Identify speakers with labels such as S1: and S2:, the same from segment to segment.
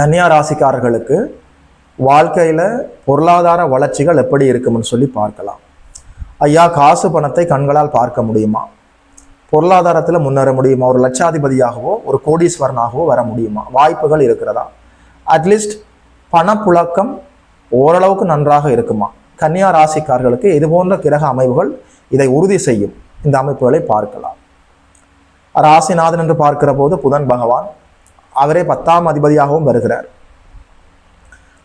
S1: கன்னியா ராசிக்காரர்களுக்கு வாழ்க்கையில் பொருளாதார வளர்ச்சிகள் எப்படி இருக்கும்னு சொல்லி பார்க்கலாம். ஐயா காசு பணத்தை கண்களால் பார்க்க முடியுமா? பொருளாதாரத்தில் முன்னேற முடியுமா? ஒரு லட்சாதிபதியாகவோ ஒரு கோடீஸ்வரனாகவோ வர முடியுமா? வாய்ப்புகள் இருக்கிறதா? அட்லீஸ்ட் பணப்புழக்கம் ஓரளவுக்கு நன்றாக இருக்குமா? கன்னியா ராசிக்காரர்களுக்கு இது போன்ற கிரக அமைவுகள் இதை உறுதி செய்யும். இந்த அமைப்புகளை பார்க்கலாம். ராசிநாதன் என்று பார்க்கிற போது புதன் பகவான் அவரே பத்தாம் அதிபதியாகவும் வருகிறார்.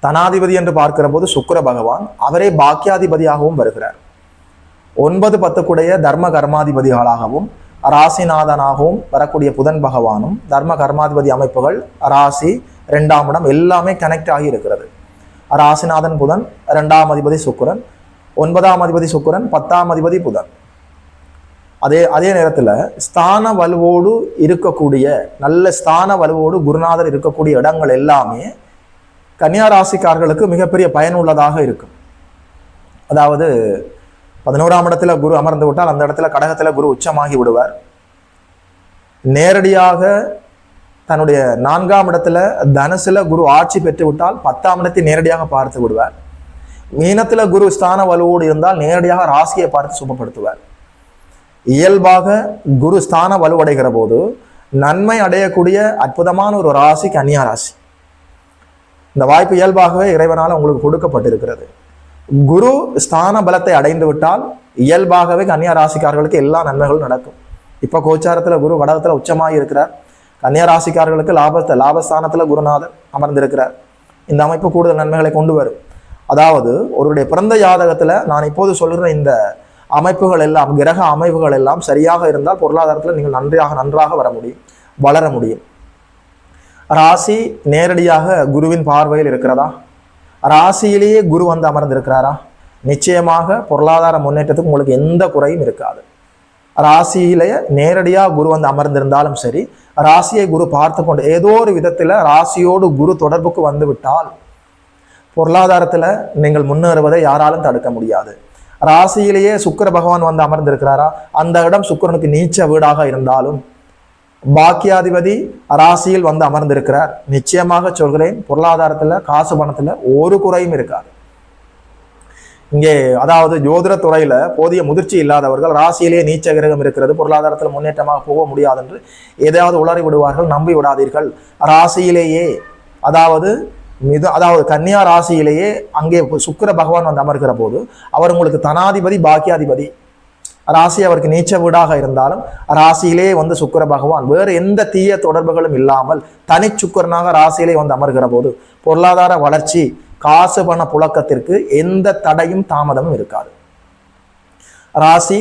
S1: தனாதிபதி என்று பார்க்கிற போது சுக்கர பகவான் அவரே பாக்கியாதிபதியாகவும் வருகிறார். ஒன்பது பத்துக்குடைய தர்ம கர்மாதிபதிகளாகவும் ராசிநாதனாகவும் வரக்கூடிய புதன் பகவானும் தர்ம கர்மாதிபதி அமைப்புகள் ராசி ரெண்டாம் இடம் எல்லாமே கனெக்ட் ஆகி இருக்கிறது. ராசிநாதன் புதன் ரெண்டாம் அதிபதி சுக்கிரன் ஒன்பதாம் அதிபதி சுக்கிரன் பத்தாம் அதிபதி புதன். அதே அதே நேரத்தில் ஸ்தான வலுவோடு இருக்கக்கூடிய நல்ல ஸ்தான வலுவோடு குருநாதர் இருக்கக்கூடிய இடங்கள் எல்லாமே கன்னியா ராசிக்காரர்களுக்கு மிகப்பெரிய பயனுள்ளதாக இருக்கும். அதாவது பதினோராம் இடத்துல குரு அமர்ந்து விட்டால் அந்த இடத்துல கடகத்தில் குரு உச்சமாகி விடுவார். நேரடியாக தன்னுடைய நான்காம் இடத்துல தனுசுல குரு ஆட்சி பெற்று விட்டால் பத்தாம் இடத்தை நேரடியாக பார்த்து விடுவார். மீனத்தில் குரு ஸ்தான வலுவோடு இருந்தால் நேரடியாக ராசியை பார்த்து சுபப்படுத்துவார். இயல்பாக குரு ஸ்தான வலுவடைகிற போது நன்மை அடையக்கூடிய அற்புதமான ஒரு ராசி கன்னியா ராசி. இந்த வாய்ப்பு இயல்பாகவே இறைவனால் உங்களுக்கு கொடுக்கப்பட்டிருக்கிறது. குரு ஸ்தான பலத்தை அடைந்து விட்டால் இயல்பாகவே கன்னியா ராசிக்காரர்களுக்கு எல்லா நன்மைகளும் நடக்கும். இப்போ கோச்சாரத்தில் குரு கடகத்தில் உச்சமாக இருக்கிறார். கன்னியா ராசிக்காரர்களுக்கு லாபத்தை லாபஸ்தானத்தில் குருநாதர் அமர்ந்திருக்கிறார். இந்த அமைப்பு கூடுதல் நன்மைகளை கொண்டு வரும். அதாவது ஒருவருடைய பிறந்த ஜாதகத்தில் நான் இப்போது சொல்கிற இந்த அமைப்புகள் எல்லாம் கிரக அமைப்புகள் எல்லாம் சரியாக இருந்தால் பொருளாதாரத்தில் நீங்கள் நன்றாக நன்றாக வர முடியும் வளர முடியும். ராசி நேரடியாக குருவின் பார்வையில் இருக்கிறதா? ராசியிலேயே குரு வந்து அமர்ந்திருக்கிறாரா? நிச்சயமாக பொருளாதார முன்னேற்றத்துக்கு உங்களுக்கு எந்த குறையும் இருக்காது. ராசியிலேயே நேரடியாக குரு வந்து அமர்ந்திருந்தாலும் சரி ராசியை குரு பார்த்து கொண்டு ஏதோ ஒரு விதத்தில் ராசியோடு குரு தொடர்புக்கு வந்துவிட்டால் பொருளாதாரத்தில் நீங்கள் முன்னேறுவதை யாராலும் தடுக்க முடியாது. ராசியிலேயே சுக்கிர பகவான் வந்து அமர்ந்திருக்கிறாரா? அந்த இடம் சுக்கிரனுக்கு நீச்ச வீடாக இருந்தாலும் பாக்கியாதிபதி ராசியில் வந்து அமர்ந்திருக்கிறார். நிச்சயமாக சொல்கிறேன் பொருளாதாரத்தில் காசு பணத்தில் ஒரு குறையும் இருக்காது. இங்கே அதாவது ஜோதிட துறையில போதிய முதிர்ச்சி இல்லாதவர்கள் ராசியிலேயே நீச்ச கிரகம் இருக்கிறது பொருளாதாரத்தில் முன்னேற்றமாக போக முடியாது என்று எதையாவது உளறி விடுவார்கள் நம்பி விடாதீர்கள். ராசியிலேயே அதாவது மிது அதாவது கன்னியா ராசியிலேயே அங்கே சுக்கிர பகவான் வந்து அமர்கிற போது அவர் உங்களுக்கு தனாதிபதி பாக்கியாதிபதி. ராசி அவருக்கு நீச்ச வீடாக இருந்தாலும் ராசியிலே வந்து சுக்கிர பகவான் வேறு எந்த தீய தொடர்புகளும் இல்லாமல் தனி சுக்கரனாக ராசியிலே வந்து அமர்கிற போது பொருளாதார வளர்ச்சி காசு பண புழக்கத்திற்கு எந்த தடையும் தாமதமும் இருக்காது. ராசி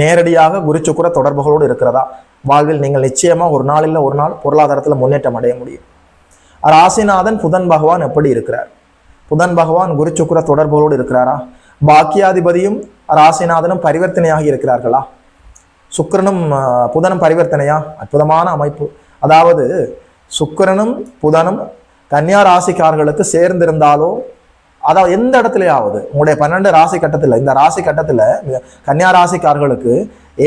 S1: நேரடியாக குரு சுக்கிர தொடர்புகளோடு இருக்கிறதா? வாழ்வில் நீங்கள் நிச்சயமா ஒரு நாள் இல்லை ஒரு நாள் பொருளாதாரத்தில் முன்னேற்றம் அடைய முடியும். ராசிநாதன் புதன் பகவான் எப்படி இருக்கிறார்? புதன் பகவான் குரு சுக்கிர தொடர்புகளோடு இருக்கிறாரா? பாக்கியாதிபதியும் ராசிநாதனும் பரிவர்த்தனையாகி இருக்கிறார்களா? சுக்கிரனும் புதனும் பரிவர்த்தனையா? அற்புதமான அமைப்பு. அதாவது சுக்கரனும் புதனும் கன்னியா ராசிக்காரர்களுக்கு சேர்ந்திருந்தாலோ அதாவது எந்த இடத்துலையாவது உங்களுடைய பன்னெண்டு ராசி கட்டத்தில் இந்த ராசி கட்டத்தில் கன்னியா ராசிக்காரர்களுக்கு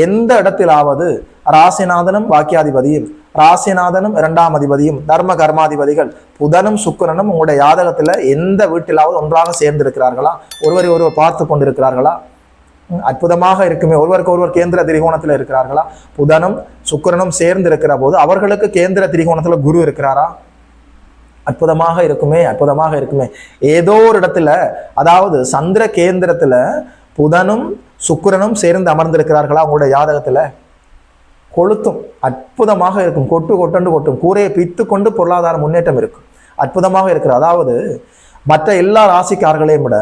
S1: எந்த இடத்திலாவது ராசிநாதனும் வாக்கியாதிபதியும் ராசிநாதனும் இரண்டாம் அதிபதியும் தர்ம கர்மாதிபதிகள் புதனும் சுக்கரனும் உங்களுடைய யாதகத்துல எந்த வீட்டிலாவது ஒன்றாக சேர்ந்திருக்கிறார்களா? ஒருவரை ஒருவர் பார்த்து கொண்டிருக்கிறார்களா? அற்புதமாக இருக்குமே. ஒருவருக்கு ஒருவர் கேந்திர திரிகோணத்தில் இருக்கிறார்களா? புதனும் சுக்கரனும் சேர்ந்து இருக்கிற போது அவர்களுக்கு கேந்திர திரிகோணத்துல குரு இருக்கிறாரா? அற்புதமாக இருக்குமே அற்புதமாக இருக்குமே. ஏதோ ஒரு இடத்துல அதாவது சந்திர கேந்திரத்துல புதனும் சுக்கரனும் சேர்ந்து அமர்ந்திருக்கிறார்களா உங்களுடைய யாதகத்துல கொளுத்தும். அற்புதமாக இருக்கும். கொட்டு கொட்டண்டு கொட்டும். கூரையை பித்து கொண்டு பொருளாதார முன்னேற்றம் இருக்கும். அற்புதமாக இருக்கிற அதாவது மற்ற எல்லா ராசிக்காரர்களையும் விட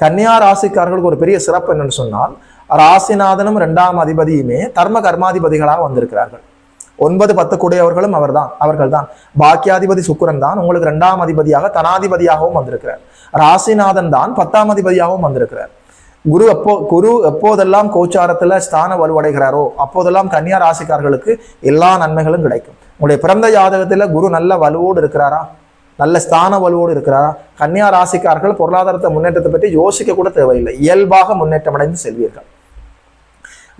S1: கன்னியா ராசிக்காரர்களுக்கு ஒரு பெரிய சிறப்பு என்னன்னு சொன்னால் ராசிநாதனும் இரண்டாம் அதிபதியுமே தர்ம கர்மாதிபதிகளாக வந்திருக்கிறார்கள். ஒன்பது பத்து கூடியவர்களும் அவர்தான் அவர்கள் தான் பாக்கியாதிபதி சுக்கரன் தான் உங்களுக்கு இரண்டாம் அதிபதியாக தனாதிபதியாகவும் வந்திருக்கிறார். ராசிநாதன் தான் பத்தாம் அதிபதியாகவும் வந்திருக்கிறார். குரு எப்போ குரு எப்போதெல்லாம் கோச்சாரத்தில் ஸ்தான வலுவடைகிறாரோ அப்போதெல்லாம் கன்னியா ராசிக்காரர்களுக்கு எல்லா நன்மைகளும் கிடைக்கும். உங்களுடைய பிறந்த ஜாதகத்தில் குரு நல்ல வலுவோடு இருக்கிறாரா? நல்ல ஸ்தான வலுவோடு இருக்கிறாரா? கன்னியா ராசிக்காரர்கள் பொருளாதாரத்தை முன்னேற்றத்தை பற்றி யோசிக்க கூட தேவையில்லை. இயல்பாக முன்னேற்றம் அடைந்து செல்வீர்கள்.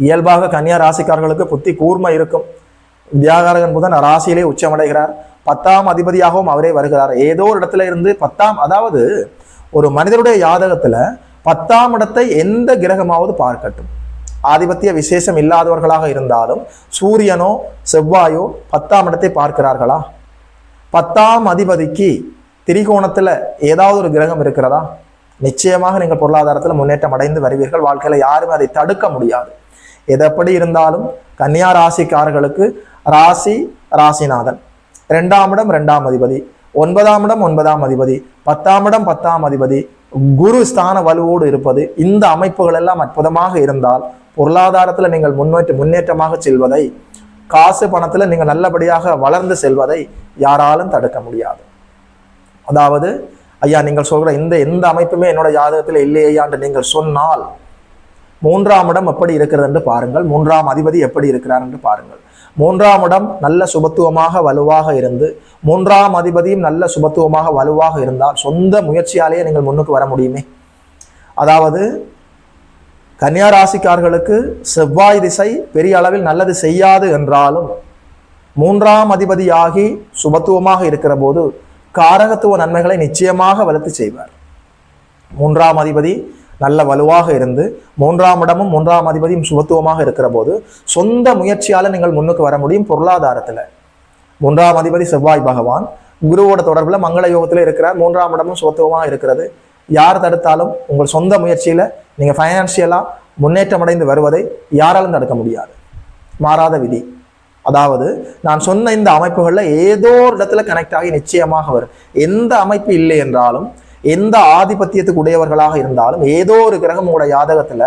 S1: இயல்பாக கன்னியா ராசிக்காரர்களுக்கு புத்தி கூர்மை இருக்கும். வித்யாகாரகன் புதன் ராசியிலே உச்சமடைகிறார். பத்தாம் அதிபதியாகவும் அவரே வருகிறார். ஏதோ ஒரு இடத்துல இருந்து பத்தாம் அதாவது ஒரு மனிதனுடைய ஜாதகத்தில் பத்தாம் இடத்தை எந்த கிரகமாவது பார்க்கட்டும். ஆதிபத்திய விசேஷம் இல்லாதவர்களாக இருந்தாலும் சூரியனோ செவ்வாயோ பத்தாம் இடத்தை பார்க்கிறார்களா? பத்தாம் அதிபதிக்கு திரிகோணத்துல ஏதாவது ஒரு கிரகம் இருக்கிறதா? நிச்சயமாக நீங்கள் பொருளாதாரத்தில் முன்னேற்றம் அடைந்து வருவீர்கள். வாழ்க்கையில யாருமே அதை தடுக்க முடியாது. எது எப்படி இருந்தாலும் கன்னியா ராசிக்காரர்களுக்கு ராசி ராசிநாதன். ரெண்டாம் இடம் ரெண்டாம் அதிபதி. ஒன்பதாம் இடம் ஒன்பதாம் அதிபதி. பத்தாம் இடம் பத்தாம் அதிபதி. குரு ஸ்தான வலுவோடு இருப்பது இந்த அமைப்புகள் எல்லாம் அற்புதமாக இருந்தால் பொருளாதாரத்தில் நீங்கள் முன்னேற்ற முன்னேற்றமாக செல்வதை காசு பணத்தில் நீங்கள் நல்லபடியாக வளர்ந்து செல்வதை யாராலும் தடுக்க முடியாது. அதாவது ஐயா நீங்கள் சொல்கிற இந்த எந்த அமைப்புமே என்னோட ஜாதகத்தில் இல்லையா என்று நீங்கள் சொன்னால் மூன்றாம் இடம் எப்படி இருக்கிறது என்று பாருங்கள். மூன்றாம் அதிபதி எப்படி இருக்கிறார் என்று பாருங்கள். மூன்றாம் இடம் நல்ல சுபத்துவமாக வலுவாக இருந்து மூன்றாம் அதிபதியும் நல்ல சுபத்துவமாக வலுவாக இருந்தால் சொந்த முயற்சியாலேயே நீங்கள் முன்னுக்கு வர முடியுமே. அதாவது கன்னியா ராசிக்காரர்களுக்கு செவ்வாய் திசை பெரிய அளவில் நல்லது செய்யாது என்றாலும் மூன்றாம் அதிபதியாகி சுபத்துவமாக இருக்கிற போது காரகத்துவ நன்மைகளை நிச்சயமாக வளர்த்து செய்வார். மூன்றாம் அதிபதி நல்ல வலுவாக இருந்து மூன்றாம் இடமும் மூன்றாம் அதிபதியும் சுபத்துவமாக இருக்கிற போது சொந்த முயற்சியால் நீங்கள் முன்னுக்கு வர முடியும் பொருளாதாரத்தில். மூன்றாம் அதிபதி செவ்வாய் பகவான் குருவோட தொடர்பில் மங்கள யோகத்தில் இருக்கிறார். மூன்றாம் இடமும் சுபத்துவமாக இருக்கிறது. யார் தடுத்தாலும் உங்கள் சொந்த முயற்சியில் நீங்கள் ஃபைனான்சியலாக முன்னேற்றம் அடைந்து வருவதை யாராலும் தடுக்க முடியாது. மாறாத விதி. அதாவது நான் சொன்ன இந்த அமைப்புகளில் ஏதோ ஒரு இடத்துல கனெக்ட் ஆகி நிச்சயமாக வரும். எந்த அமைப்பு இல்லை என்றாலும் எந்த ஆதிபத்தியத்துக்கு உடையவர்களாக இருந்தாலும் ஏதோ ஒரு கிரகம் உங்களோட ஜாதகத்துல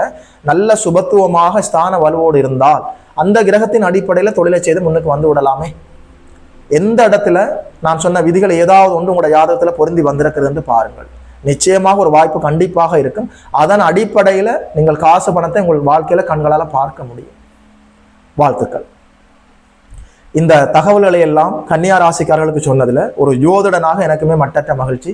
S1: நல்ல சுபத்துவமாக ஸ்தான வலுவோடு இருந்தால் அந்த கிரகத்தின் அடிப்படையில் தொழிலை செய்து முன்னுக்கு வந்து விடலாமே. எந்த இடத்துல நான் சொன்ன விதிகள் ஏதாவது ஒன்று உங்களோட ஜாதகத்துல பொருந்தி வந்திருக்கிறதுன்னு பாருங்கள். நிச்சயமாக ஒரு வாய்ப்பு கண்டிப்பாக இருக்கும். அதன் அடிப்படையில் நீங்கள் காசு பணத்தை உங்கள் வாழ்க்கையில கண்களால் பார்க்க முடியும். வாழ்த்துக்கள். இந்த தகவல்களை எல்லாம் கன்னியா ராசிக்காரர்களுக்கு சொன்னதுல ஒரு யோதிடனாக எனக்குமே மட்டற்ற மகிழ்ச்சி.